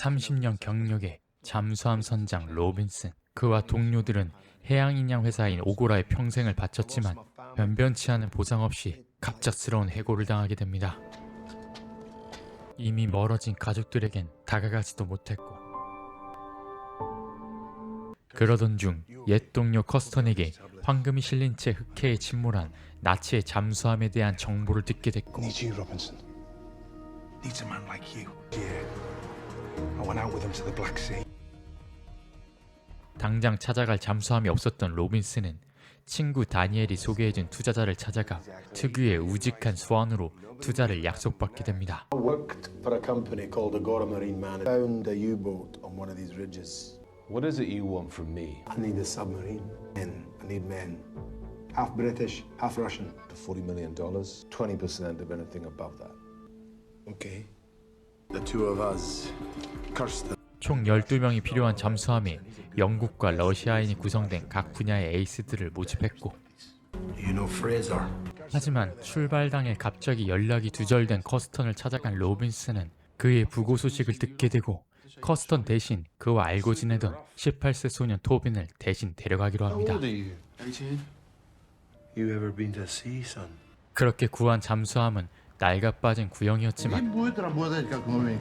30년 경력의 잠수함 선장 로빈슨. 그와 동료들은 해양인양 회사인 오고라에 평생을 바쳤지만 변변치 않은 보상 없이 갑작스러운 해고를 당하게 됩니다. 이미 멀어진 가족들에겐 다가가지도 못했고. 그러던 중 옛 동료 커스턴에게 황금이 실린 채 흑해에 침몰한 나치의 잠수함에 대한 정보를 듣게 됐고 I went out with him to the Black Sea. 당장 찾아갈 잠수함이 없었던 로빈스는 친구 다니엘이 소개해준 투자자를 찾아가 특유의 우직한 수완으로 투자를 약속받게 됩니다. I worked for a company called Agora Marine Man. Found a U-boat on one of these ridges. What is it you want from me? I need a submarine. Men. I need men. Half British, half Russian. The $40 million? 20% of anything above that. Okay. 총 12명이 필요한 잠수함에 영국과 러시아인이 구성된 각 분야의 에이스들을 모집했고 You know Fraser? 하지만 출발당에 갑자기 연락이 두절된 커스턴을 찾아간 로빈스는 그의 부고 소식을 듣게 되고 커스턴 대신 그와 알고 지내던 18세 소년 토빈을 대신 데려가기로 합니다. you? 18. You ever been to sea, son? 그렇게 구한 잠수함은 낡아 빠진 구형이었지만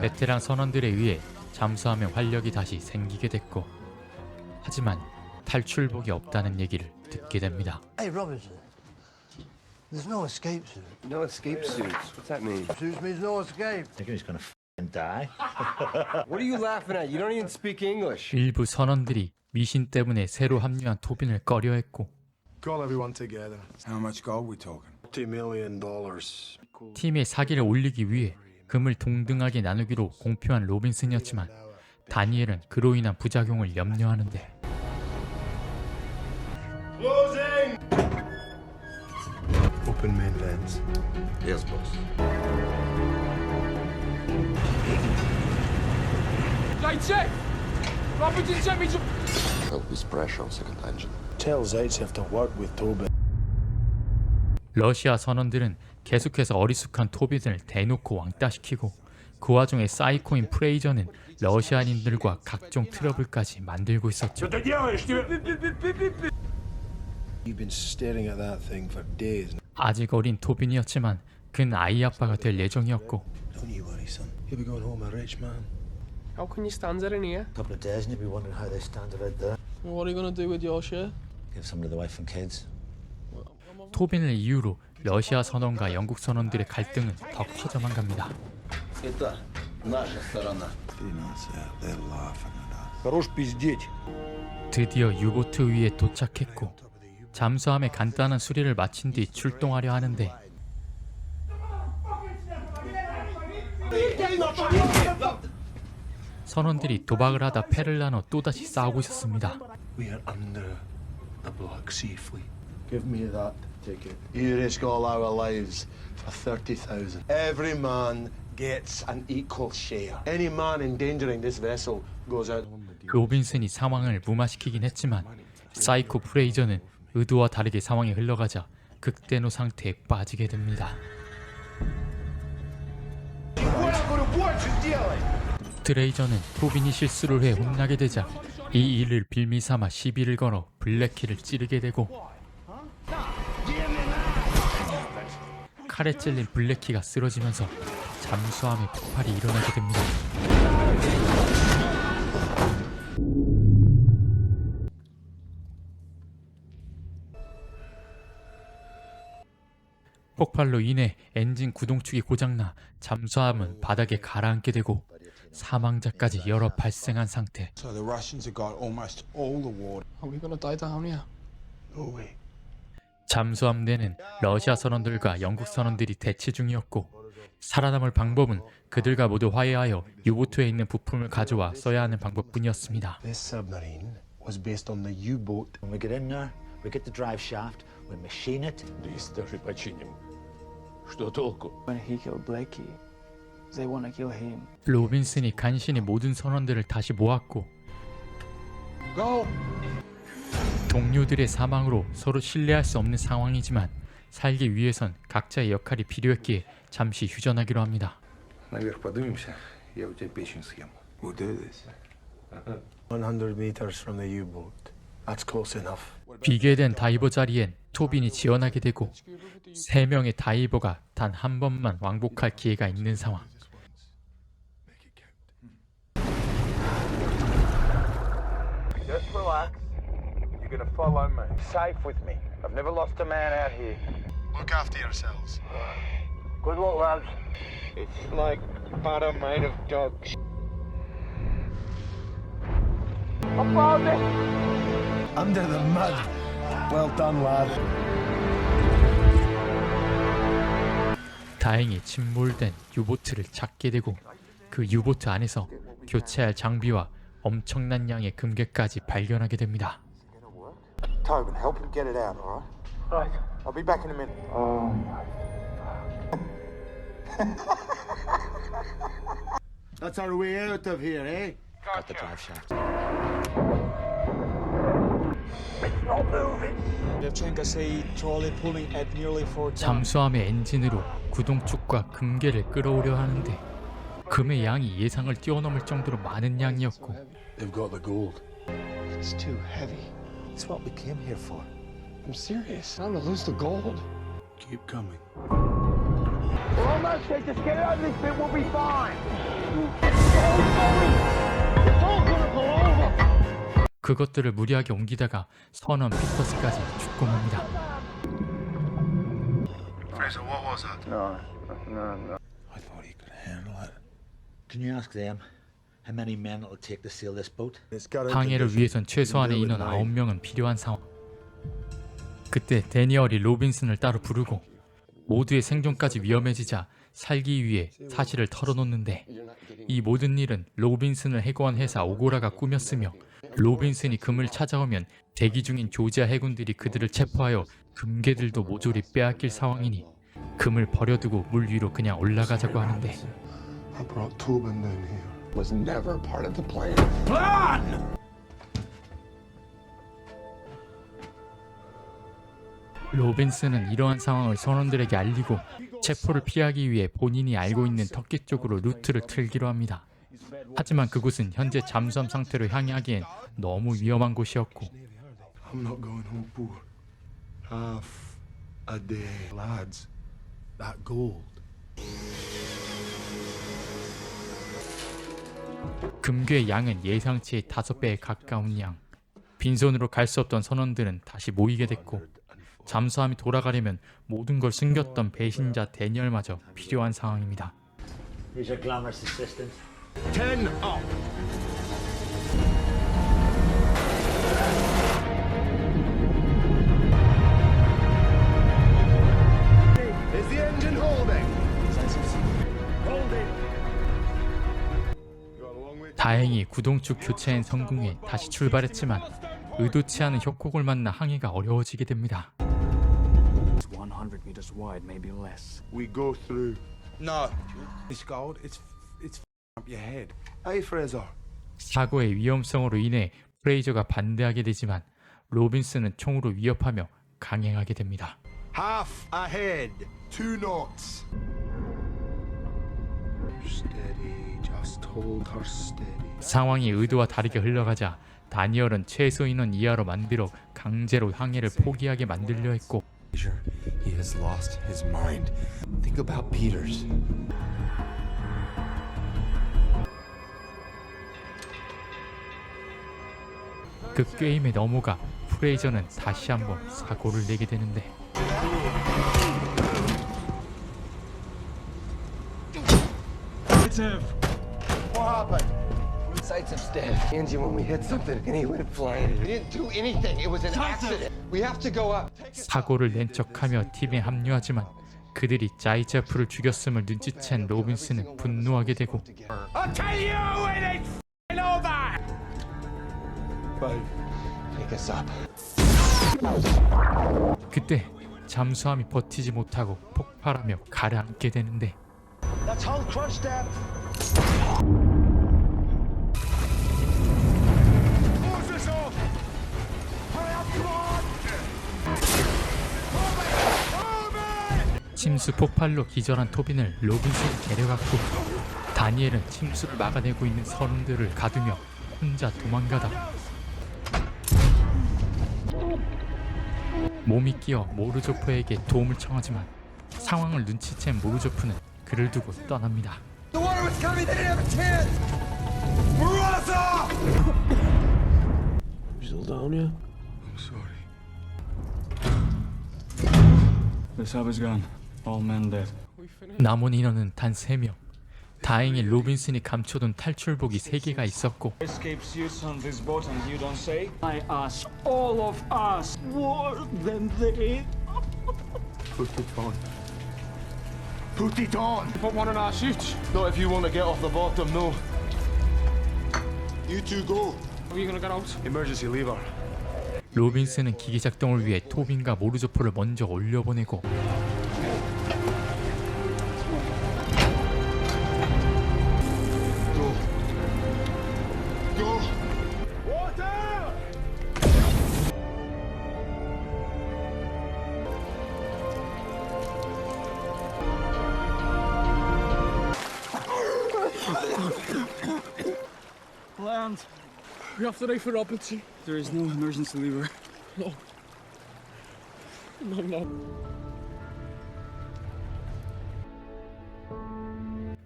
베테랑 선원들에 의해 잠수함의 활력이 다시 생기게 됐고 하지만 탈출복이 없다는 얘기를 듣게 됩니다. Hey, Robinson. There's no escape suit. No escape suits. What's that mean? Suits means no escape. I think he's gonna f***ing die. What are you laughing at? You don't even speak English. 일부 선원들이 미신 때문에 새로 합류한 토빈을 꺼려했고. Call everyone together. How much gold we talking? $2 million. dollars. 팀의 사기를 올리기 위해 금을 동등하게 나누기로 공표한 로빈슨이었지만 다니엘은 그로 인한 부작용을 염려하는데 Open main vents. Yes, boss. There'll be pressure on second engine. Tell Zaitsev to work with Tobin. 러시아 선원들은 계속해서 어리숙한 토빈을 대놓고 왕따시키고 그 와중에 사이코인 프레이저는 러시아인들과 각종 트러블까지 만들고 있었죠. You've been staring at that thing for days. 아직 어린 토빈이었지만 그는 아이 아빠가 될 예정이었고 Don't you worry, son. You'll be going home a rich man. How can you stand it in here? A couple of days and you'll be wondering how they stand it out there. What are you going to do with your share? Give some to the wife and kids. 토빈을 이유로 러시아 선원과 영국 선원들의 갈등은 더 커져만 갑니다. 드디어 유보트 위에 도착했고 잠수함의 간단한 수리를 마친 뒤 출동하려 하는데 선원들이 도박을 하다 패를 나눠 또다시 싸우고 있었습니다. That ticket. You risk all our lives for 30,000. Every man gets an equal share. Any man endangering this vessel goes out. 로빈슨이 상황을 무마시키긴 했지만 사이코 프레이저는 의도와 다르게 상황이 흘러가자 극대노 상태에 빠지게 됩니다. 트레이저는 토빈이 실수를 해 혼나게 되자 이 일을 빌미 삼아 시비를 걸어 블랙키를 찌르게 되고 칼에 찔린 블랙키가 쓰러지면서 잠수함에 폭발이 일어나게 됩니다. 폭발로 인해 엔진 구동축이 고장나 잠수함은 바닥에 가라앉게 되고 사망자까지 여러 발생한 상태. So the Russians have got almost all the water. Are we going to die down here? No way. 잠수함 내는 러시아 선원들과 영국 선원들이 대치 중이었고 살아남을 방법은 그들과 모두 화해하여 유보트에 있는 부품을 가져와 써야 하는 방법뿐이었습니다. This submarine was based on the U-boat. When we get in there, we get the drive shaft, we machine it. Если починим. Что толку? When he killed Blakey, they want to kill him. 로빈슨이 간신히 모든 선원들을 다시 모았고 Go! 동료들의 사망으로 서로 신뢰할 수 없는 상황이지만 살기 위해선 각자의 역할이 필요했기에 잠시 휴전하기로 합니다. Наверх поднимемся, я у тебя печень съем. We'll do this. 100 meters from the U-boat. That's close enough. 비계된 다이버 자리엔 토빈이 지원하게 되고 세 명의 다이버가 단 한 번만 왕복할 기회가 있는 상황. Just relax. You're gonna follow me. Safe with me. I've never lost a man out here. Look after yourselves. Good luck, lads. It's like butter made of dog shit. I found it! Under the mud. Well done, lad. 다행히 침몰된 유보트를 찾게 되고 그 유보트 안에서 교체할 장비와 엄청난 양의 금괴까지 발견하게 됩니다. Tobin, help him get it out, all right? Right. I'll be back in a minute. That's our way out of here, eh? Got the drive shaft. 잠수함의 엔진으로 구동축과 금괴를 끌어오려 하는데 금의 양이 예상을 뛰어넘을 정도로 많은 양이었고 They've got the gold. It's too heavy. It's what we came here for. I'm serious. I don't want to lose the gold. Keep coming. We're almost there. Just get out of this bit. We'll be fine. 그것들을 무리하게 옮기다가 선원 피터스까지 죽고 맙니다. Fraser, what was that? I thought he could handle it. Can you ask them how many men it'll take to sail this boat? It's got a 항해를 위해선 최소한의 인원 9명은 필요한 상황. 그때 데니얼이 로빈슨을 따로 부르고 모두의 생존까지 위험해지자 살기 위해 사실을 털어놓는데 이 모든 일은 로빈슨을 해고한 회사 오고라가 꾸몄으며 로빈슨이 금을 찾아오면 대기 중인 조지아 해군들이 그들을 체포하여 금괴들도 모조리 빼앗길 상황이니 금을 버려두고 물 위로 그냥 올라가자고 하는데 Was never part of the plan. 로빈슨은 이러한 상황을 선원들에게 알리고 체포를 피하기 위해 본인이 알고 있는 터키 쪽으로 루트를 틀기로 합니다. 하지만 그곳은 현재 잠수함 상태로 향하기엔 너무 위험한 곳이었고 금괴의 양은 예상치의 다섯 배에 가까운 양. 빈손으로 갈 수 없던 선원들은 다시 모이게 됐고 잠수함이 돌아가려면 모든 걸 숨겼던 배신자 데니얼마저 필요한 상황입니다. 다행히 구동축 교체엔 성공해 다시 출발했지만 의도치 않은 협곡을 만나 항해가 어려워지게 됩니다. 100 meters wide, maybe less. We go through. No. It's gold. It's it's up your head. Hey, Fraser. 사고의 위험성으로 인해 프레이저가 반대하게 되지만 로빈슨은 총으로 위협하며 강행하게 됩니다. Half ahead. Two knots. 상황이 의도와 다르게 흘러가자 다니엘은 최소 인원 이하로 만들어 강제로 항해를 포기하게 만들려 했고 He has lost his mind. Think about Peters. 그 게임에 넘어가 프레이저는 다시 한번 사고를 내게 되는데 What happened? Sightsup's dead. Angie, when we hit something and he went flying. We didn't do anything. It was an accident. We have to go up. 사고를 낸 척하며 팀에 합류하지만 그들이 자이제프를 죽였음을 눈치챈 로빈슨은 분노하게 되고 I'll tell you when it's over. Five. Pick us up. 그때 잠수함이 버티지 못하고 폭발하며 가라앉게 되는데 On. Move it! Move it! 침수 폭발로 기절한 토빈을 로빈슨이 데려갔고 다니엘은 침수를 막아내고 있는 선원들을 가두며 혼자 도망가다 몸이 끼어 모르조프에게 도움을 청하지만 상황을 눈치챈 모르조프는 그를 두고 떠납니다. 남은 인원은 단 3명. 다행히 로빈슨이 감춰둔 탈출복이 3개가 있었고 Put it on. Put one in our suits. Not if you want to get off the bottom, no. You two go. Are you gonna get out? Emergency lever. 로빈슨은 기계 작동을 위해 토빈과 모르조프를 먼저 올려보내고 Land. We have to wait for Robinson. There is no emergency lever. No. No, no.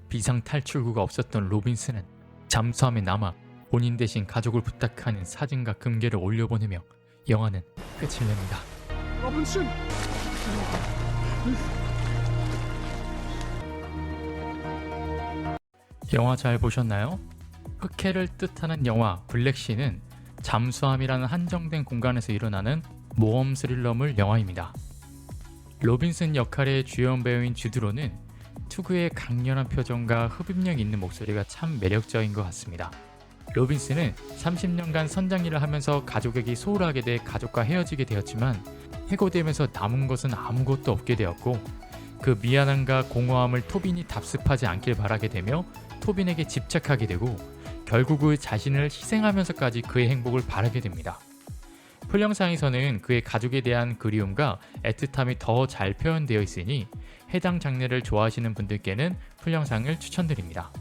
비상 탈출구가 없었던 로빈슨은 잠수함에 남아 본인 대신 가족을 부탁하는 사진과 금괴를 올려보내며 영화는 끝을 냅니다. Robinson! 영화 잘 보셨나요? 흑해를 뜻하는 영화 블랙시는 잠수함이라는 한정된 공간에서 일어나는 모험 스릴러물 영화입니다. 로빈슨 역할의 주연 배우인 주드로는 투구의 강렬한 표정과 흡입력 있는 목소리가 참 매력적인 것 같습니다. 로빈슨은 30년간 선장 일을 하면서 가족에게 소홀하게 돼 가족과 헤어지게 되었지만 해고되면서 남은 것은 아무것도 없게 되었고 그 미안함과 공허함을 토빈이 답습하지 않길 바라게 되며 토빈에게 집착하게 되고 결국 그 자신을 희생하면서까지 그의 행복을 바라게 됩니다. 풀 영상에서는 그의 가족에 대한 그리움과 애틋함이 더 잘 표현되어 있으니 해당 장르를 좋아하시는 분들께는 풀 영상을 추천드립니다.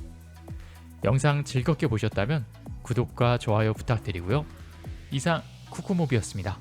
영상 즐겁게 보셨다면 구독과 좋아요 부탁드리고요. 이상 쿠쿠모비였습니다.